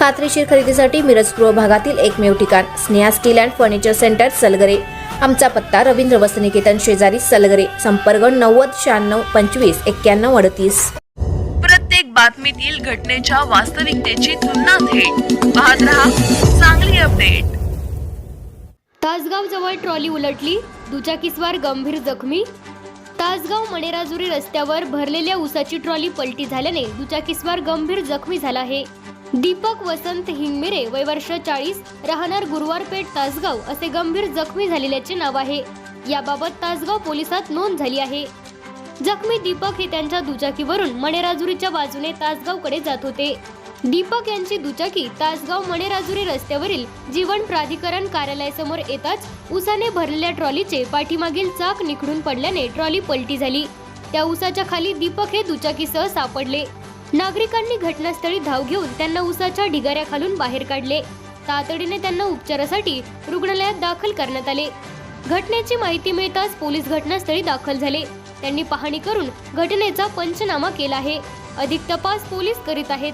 खात्रीशीर खरेदीसाठी मिरज पूर्व भागातील एकमेव ठिकाण Sneha steel and furniture centre Salgare. आमचा पत्ता रवींद्र वसनिकेतन शेजारी सलगरे संपर्क नव्वद शहाण्णव पंचवीस एक्क्याण्णव अडतीस. प्रत्येक बातमीतील घटनेच्या वास्तविकतेची तुलना थेट. पाहत रहा चांगली अपडेट. तासगाव जवळ ट्रॉली उलटली दुचाकीस्वार गंभीर जखमी. तासगाव मणेराजुरी रस्त्यावर भरलेल्या ऊसाची ट्रॉली पलटी झाल्याने दुचाकीस्वार गंभीर जखमी झाला आहे. दीपक वसंत हिंगमिरे वय वर्ष चाळीस राहणार गुरुवारपेठ तासगाव असे गंभीर जखमी झालेल्याचे नाव आहे. याबाबत तासगाव पोलिसात नोंद झाली आहे. जखमी दीपक हे त्यांच्या दुचाकीवरून मणेराजुरीच्या बाजूने तासगावकडे जात होते. दीपक यांची दुचाकी तासगाव मणेराजुरी रस्त्यावरील जीवन प्राधिकरण कार्यालयासमोर येताच उसाने भरलेल्या ट्रॉलीचे पाठीमागील चाक निखडून पडल्याने ट्रॉली पलटी झाली. त्या उसाच्या खाली दीपक हे दुचाकीसह सापडले. नागरिकांनी घटनास्थळी धाव घेऊन त्यांना उसाच्या ढिगाऱ्याखालून बाहेर काढले. तातडीने त्यांना उपचारासाठी रुग्णालयात दाखल करण्यात आले. घटनेची माहिती मिळताच पोलीस घटनास्थळी दाखल झाले. त्यांनी पाहणी करून घटनेचा पंचनामा केला आहे. अधिक तपास पोलीस करीत आहेत.